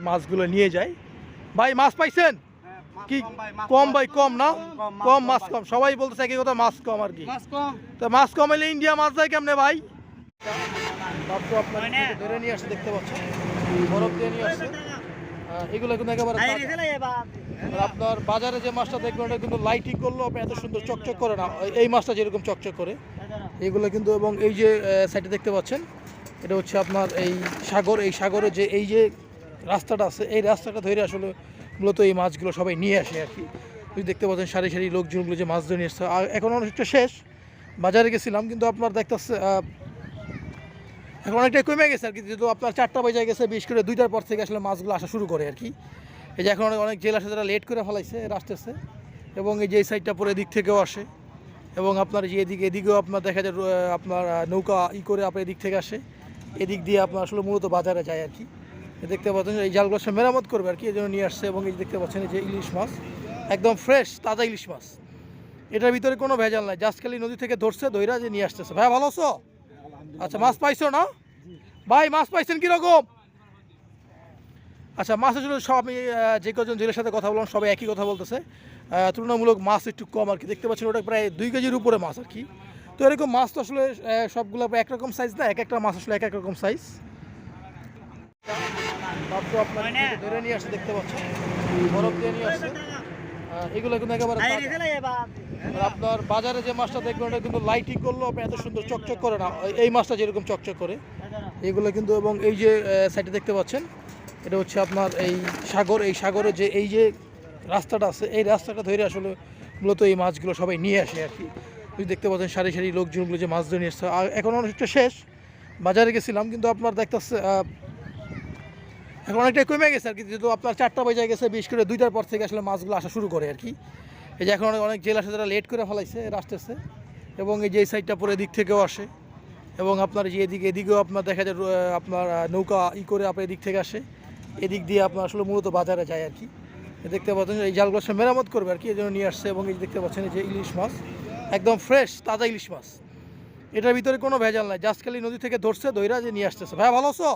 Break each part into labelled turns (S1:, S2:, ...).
S1: মাছগুলো নিয়ে যায়। ভাই মাছ পাইছেন? কি কম ভাই কম না? কম মাছ কম সবাই বলতেছে একই কথা মাছ কম আর কি।
S2: মাছ কম।
S1: তো মাছ কম হলে ইন্ডিয়া মাছ যায় কেমনে ভাই? আপনার ধরে নিয়ে আসছে দেখতে পাচ্ছেন? বরফ দিয়ে নিয়ে আসছে। এগুলো কিন্তু একেবারে আপনার বাজারে যে মাছটা দেখবেন ওটা কিন্তু লাইটিং করলেও আপনি এত সুন্দর চকচক করে না। এই- এই মাছটা যেরকম চকচক করে এগুলো কিন্তু এবং এই যে সাইডে দেখতে পাচ্ছেন এটা হচ্ছে আপনার এই সাগর। এই সাগরে যে এই যে রাস্তাটা আছে, এই রাস্তাটা ধরে আসলে মূলত এই মাছগুলো সবাই নিয়ে আসে আর কি। ওই দেখতে পাচ্ছেন সারি সারি লোকজনগুলো যে মাছ ধরে নিয়ে এসছে আর এখন অনেকটা শেষ, বাজারে গেছিলাম, কিন্তু আপনার দেখতেছে এখন অনেকটা কমে গেছে আর কি, যেহেতু আপনার চারটা বাজে গেছে বিশ করে দুইটার পর থেকে আসলে মাছগুলো আসা শুরু করে আর কি। এই যে এখন অনেক জেলা আছে যারা লেট করে ফেলাইছে আসতেছে এবং এই যে এই সাইডটা পরে এদিক থেকেও আসে, এবং আপনার যে এদিকে এদিকেও আপনার দেখা যায় আপনার নৌকা ই করে আপনার এদিক থেকে আসে। এদিক দিয়ে আপনার আসলে মূলত বাজারে যায় আর কি। দেখতে পাচ্ছেন এই জালগুলো সব মেরামত করবে আর কি এই জন্য নিয়ে আসছে এবং এই দেখতে পাচ্ছেন যে ইলিশ মাছ, একদম ফ্রেশ তাজা ইলিশ মাছ। এটার ভিতরে কোনো ভেজাল নাই জাস্ট খালি নদী থেকে ধরছে দইরা যে নিয়ে আসতেছে। ভাই, ভালো আছো? আচ্ছা মাছ পাইছো না? ভাই, মাছ পাইছেন কীরকম? আচ্ছা মাছ আসলে সব আমি যে কজন জেলের সাথে কথা বললাম, সবাই একই কথা বলতেছে। তুলনামূলক মাছ একটু কম আর কি। দেখতে পাচ্ছেন ওটা প্রায় দুই কেজির উপরে মাছ আর কি। তো এরকম মাছ তো আসলে সবগুলো একরকম সাইজ না, এক একটা মাছ আসলে এক এক রকম সাইজ মাত্র আপনার ধরে নিয়ে আসছে দেখতে পাচ্ছেন। বরফ দিয়ে নিয়ে আসছে। এগুলো কিন্তু একেবারে আপনার বাজারে যে মাছটা দেখবেন ওটা কিন্তু লাইটিং করলেও আপনি এত সুন্দর চকচক করে না এই মাছটা যেরকম চকচক করে এগুলো কিন্তু এবং এই যে সাইডে দেখতে পাচ্ছেন এটা হচ্ছে আপনার এই সাগর এই সাগরে যে এই যে রাস্তাটা আছে এই রাস্তাটা ধরে আসলে মূলত এই মাছগুলো সবাই নিয়ে আসে আর কি। ওই দেখতে পাচ্ছেন সারি সারি লোকজনগুলো যে মাছ ধরে নিয়ে আসছে। এখন অনেকটা শেষ বাজারে গেছিলাম কিন্তু আপনার দেখতেছে এখন অনেকটাই কমে গেছে আর কি, যেহেতু আপনার চারটা বাজে গেছে, বিশ করে দুইটার পর থেকে আসলে মাছগুলো আসা শুরু করে আর কি। এই যে এখন অনেক জেলা আছে যারা লেট করে ফেলাইছে আসতেছে এবং এই যে সাইডটা পরে এদিক থেকেও আসে, এবং আপনার যে এদিকে, এদিকেও আপনার দেখা যায় আপনার নৌকা ই করে আপনার এদিক থেকে আসে। এদিক দিয়ে আপনার আসলে মূলত বাজারে যায় আর কি। দেখতে পাচ্ছেন এই জালগুলো সব মেরামত করবে আর কি, এই জন্য নিয়ে আসছে, এবং এই যে দেখতে পাচ্ছেন যে ইলিশ মাছ, একদম ফ্রেশ তাজা ইলিশ মাছ। এটার ভিতরে কোনো ভেজাল নাই জাস্ট খালি নদী থেকে ধরছে দইরা যে নিয়ে আসতেছে। ভাই ভালো আছো?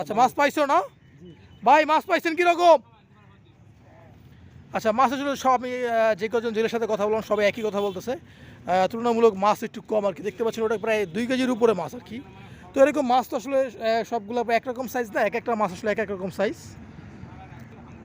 S1: আচ্ছা মাছ পাইছো না? ভাই, মাছ পাইছেন কীরকম? আচ্ছা মাছ আসলে সব আমি যে কজন জেলের সাথে কথা বললাম, সবাই একই কথা বলতেছে। তুলনামূলক মাছ একটু কম আর কি। দেখতে পাচ্ছেন, ওটা প্রায় দুই কেজির উপরে মাছ আর কি। তো এরকম মাছ তো আসলে সবগুলো একরকম সাইজ না, এক একটা মাছ আসলে এক এক রকম সাইজ